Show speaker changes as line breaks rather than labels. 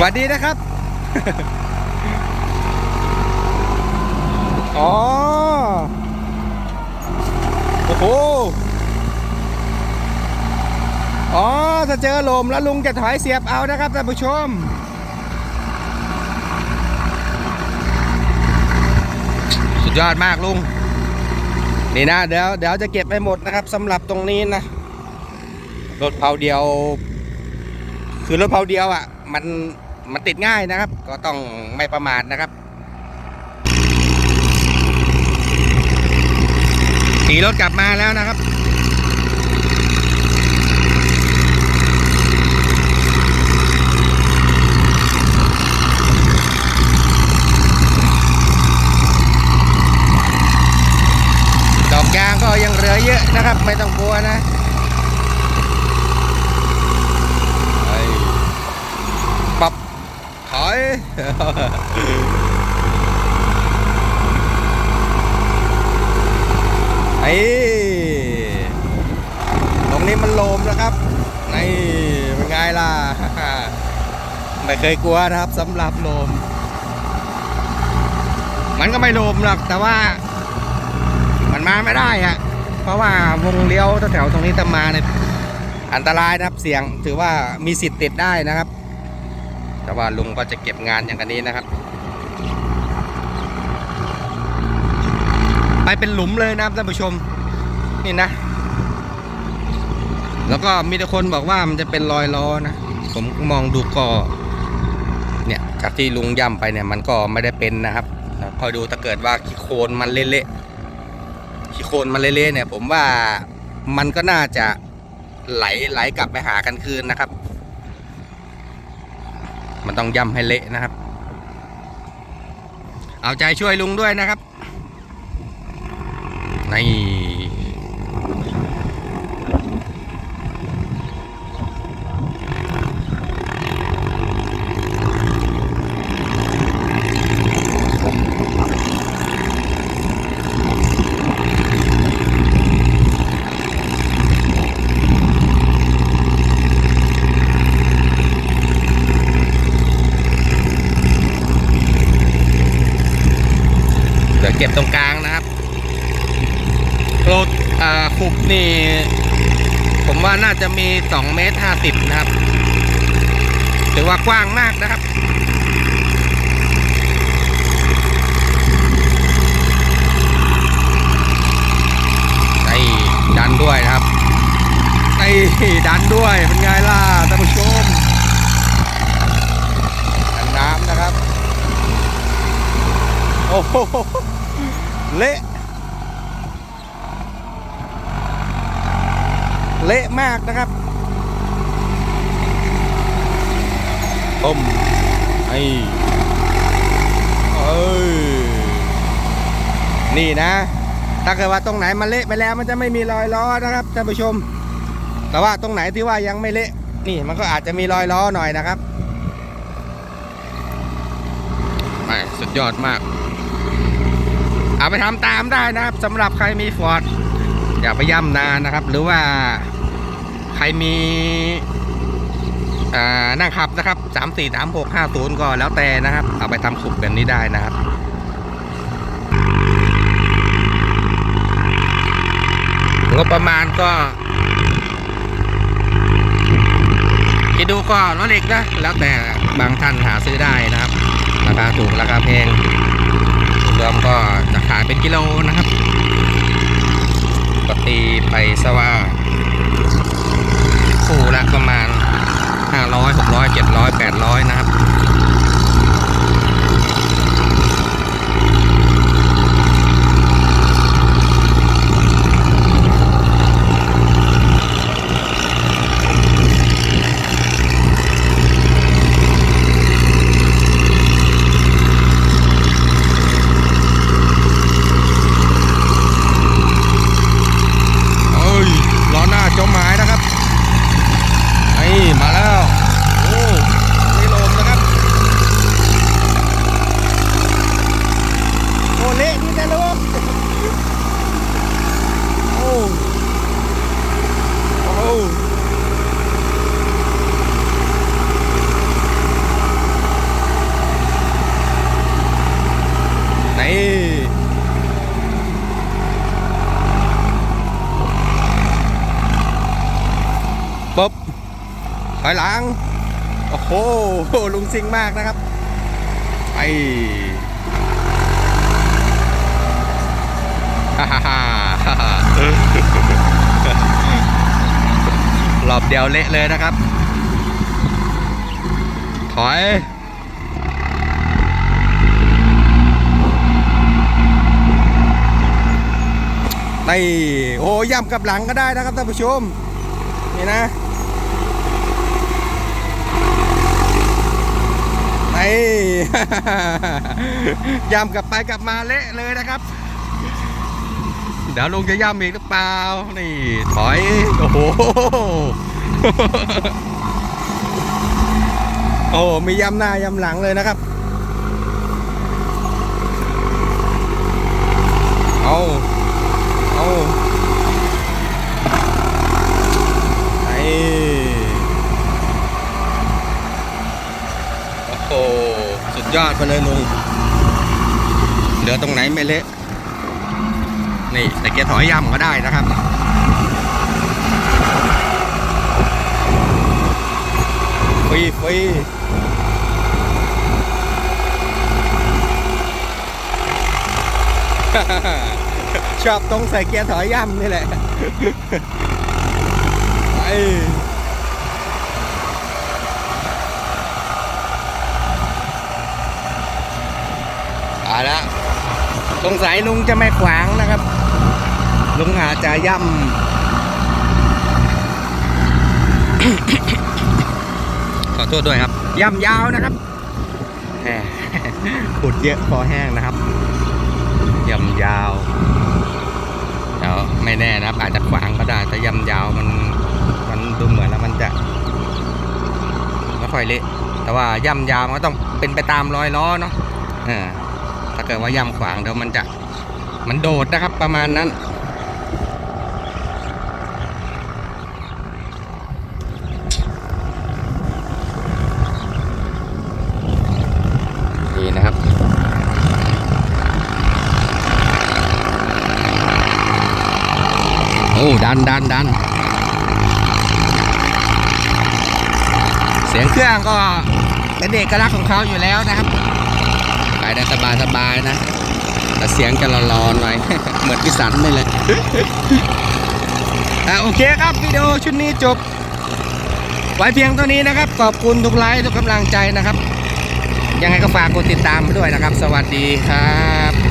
สวัสดีนะครับ อ๋อ โอ้โห อ๋อ ถ้าเจอลมแล้วลุงจะถอยเสียบเอานะครับท่านผู้ชม สุดยอดมากลุง นี่นะเดี๋ยวเดี๋ยวจะเก็บไปหมดนะครับสำหรับตรงนี้นะ รถเผาเดียว คือรถเผาเดียวอะ มัน มันติดง่ายนะครับ ก็ต้องไม่ประมาทนะครับขี่รถกลับมาแล้วนะครับดอกยางก็ยังเหลือเยอะนะครับ ไม่ต้องกลัวนะไอ้ปับ ถอยไอ้ตรงนี้มันโลมแล้วครับนี่เป็นไงล่ะ ไม่เคยกลัวนะครับสำหรับโลม มันก็ไม่โลมหรอกแต่ว่า มันมาไม่ได้อะเพราะว่าวงเลี้ยวแถวๆตรงนี้จะมาเนี่ยอันตรายนะครับเสี่ยงถือว่ามีสิทธิ์ติดได้นะครับ ว่าลุงก็จะเก็บงานอย่างนี้นะครับ ไปเป็นหลุมเลยนะครับท่านผู้ชมนี่นะ แล้วก็มีแต่คนบอกว่ามันจะเป็นรอยล้อนะ ผมมองดูก็เนี่ยจากที่ลุงย่ำไปเนี่ยมันก็ไม่ได้เป็นนะครับคอยดูถ้าเกิดว่าขี้โคลนมันเละๆขี้โคลนมันเละๆเนี่ย ผมว่ามันก็น่าจะไหลไหลกลับไปหากันคืนนะครับ มันต้องย่ำให้เละนะครับ เอาใจช่วยลุงด้วยนะครับนี่ เก็บตรงกลางนะครับโรดอ่าขุบนี่ ผมว่าน่าจะมี2เมตร50 นะครับถือว่ากว้างมากนะครับไอ้ดันด้วยนะครับไอ้ดันด้วยเป็นไงล่ะท่านผู้ชมดันน้ำนะครับ โอ้โห เละเละมากนะครับต้มไอ้เอ้ยนี่นะ ถ้าเกิดว่าตรงไหนมันเละไปแล้วมันจะไม่มีรอยล้อนะครับท่านผู้ชม แต่ว่าตรงไหนที่ว่ายังไม่เละนี่มันก็อาจจะมีรอยล้อหน่อยนะครับไปสุดยอดมาก เอาไปทำตามได้นะครับสำหรับใครมีฟอร์ดอย่าไปย่ำนานนะครับ หรือว่าใครมีอ่านั่งขับนะครับ3 4 3 6 5 0ก็แล้วแต่นะครับ เอาไปทำขุบแบบนี้ได้นะครับงบประมาณก็คิดดูก็รถเล็กนะ แล้วแต่บางท่านหาซื้อได้นะครับ ราคาถูกราคาแพง รวมก็จะขายเป็นกิโลนะครับก็ตีไปซะว่าคู่ละประมาณ500 600 700 800 นะครับ เอ้ยล้อหน้าจมหายนะครับไอ้มาแล้ว โอ้นี่ลมนะ อยหลัง โอ้โห ลุงซิงมากนะครับ ไปฮ่าฮ่าฮ่าฮ่าฮ่ารอบเดียวเละเลยนะครับ ถอยนี่โอ้ย่ำกับหลังก็ได้นะครับท่านผู้ชม นี่นะ ย่ำกลับไปกลับมาเละเลยนะครับ เดี๋ยวลุงจะย่ำอีกหรือเปล่า นี่ถอย โอ้โห โอ้มีย่ำหน้าย่ำหลังเลยนะครับ เอาเอาไอ้โอ้โห สุดยอด ไปเลยลุงเหลือตรงไหนไม่เละนี่แต่เกียร์ถอยย่ำก็ได้นะครับฟรีฟรีชอบตรงใส่เกียร์ถอยย่ำนี่แหละ ไปเอาละสงสัยลุงจะไม่ขวางนะครับ ลุงอาจจะย่ำขอโทษด้วยครับ ย่ำยาวนะครับขุดเยอะคอแห้งนะครับ ย่ำยาวเดี๋ยวไม่แน่นะครับ อาจจะขวางก็ได้แต่ย่ำยาวมันมันดูเหมือนแล้วมันจะไม่ค่อยเละแต่ว่าย่ำยาวมันก็ต้องเป็นไปตามรอยล้อเนาะออถ้า เกิดว่ายำขวางเดี๋ยวมันจะมันโดดนะครับประมาณนั้น นี่นะครับ โอ้ ดันดันดันเสียงเครื่องก็เป็นเอกลักษณ์ของเขาอยู่แล้วนะครับ ได้สบายสบายนะ แต่เสียงจะร้อนๆหน่อย เหมือนพิสันนี่เลยอะโอเคครับวิดีโอชุดนี้จบ ไว้เพียงเท่านี้นะครับ ขอบคุณทุกไลค์ทุกกำลังใจนะครับ ยังไงก็ฝากกดติดตามด้วยนะครับ สวัสดีครับ